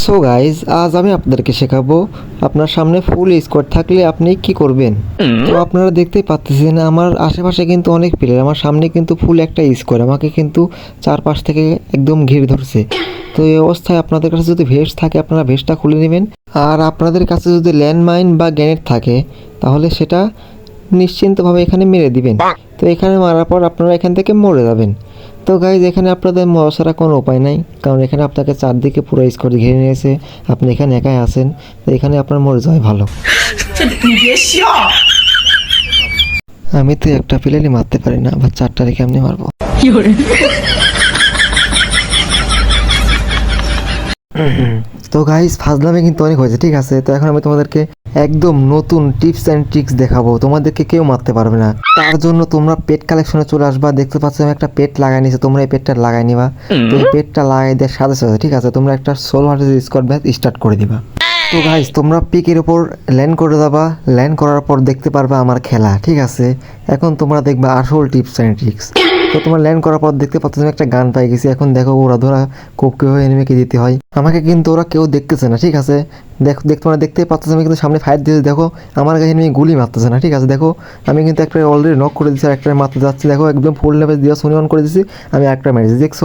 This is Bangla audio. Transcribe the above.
সো গাইজ আজ আমি আপনাদেরকে শেখাবো আপনার সামনে ফুল স্কোয়াড থাকলে আপনি কি করবেন। তো আপনারা দেখতেই পাচ্ছেন আমার আশেপাশে কিন্তু অনেক প্লেয়ার আমার সামনে কিন্তু ফুল একটা স্কোয়াড আমাকে কিন্তু চারপাশ থেকে একদম ঘিরে ধরছে। তো এই অবস্থায় আপনাদের কাছে যদি ভেস্ট থাকে আপনারা ভেস্টটা খুলে নেবেন। আর আপনাদের কাছে যদি ল্যান্ডমাইন বা গ্যানেট থাকে তাহলে সেটা নিশ্চিন্তভাবে এখানে মেরে দিবেন। তো এখানে মারার পর আপনারা এখান থেকে মরে যাবেন। তো গাইজ এখানে আপনাদের মজা কোনো উপায় নাই কারণ এখানে আপনাকে চারদিকে পুরো স্কোর ঘিরে নিয়েছে আপনি এখানে একাই আসেন তো এখানে আপনার মরে যায় ভালো। আমি তো একটা প্লেনই মারতে পারি না বা চারটা রেখে আমি মারবো। তো গাইজ ফাজলামে কিন্তু অনেক হয়েছে ঠিক আছে? তো এখন আমি তোমাদেরকে একদম নতুন টিপস অ্যান্ড ট্রিক্স দেখাবো। তোমাদেরকে কেউ মারতে পারবে না। তার জন্য তোমরা পেট কালেকশনে চলে আসবা। দেখতে পাচ্ছ আমি একটা পেট লাগাই নিয়েছি। তোমরা এই পেটটা লাগাই নিবা। তো এই পেটটা লাগাই দেওয়ার সাথে সাথে ঠিক আছে তোমরা একটা সোল হার্টেজ স্কোয়াড ম্যাচ স্টার্ট করে দিবা। তো গাইস তোমরা পিকের উপর ল্যান্ড করে যাবা। ল্যান্ড করার পর দেখতে পারবা আমার খেলা ঠিক আছে? এখন তোমরা দেখবা আসল টিপস অ্যান্ড ট্রিক্স তো তোমার ল্যান্ড করার পর দেখতে পাচ্ছ একটা গান পাই গেছি। এখন দেখো ওরা ধরা খুব কেউ এনিমিকে দিতে হয়। আমাকে কিন্তু ওরা কেউ দেখতেছে না, ঠিক আছে? দেখো, দেখ, তোমরা দেখতে পাচ্ছ আমি কিন্তু সামনে ফায়ার দিয়েছি দেখো, আমার কাছে এনিমি গুলি মারতেছে না, ঠিক আছে? দেখো, আমি কিন্তু একটা অলরেডি নক করে দিচ্ছি আর একটা মারতে যাচ্ছি। দেখো, একদম ফুল লেভেল দিয়ে শুনিয়ন করে দিচ্ছি আমি একটা মেরেছি, দেখছ?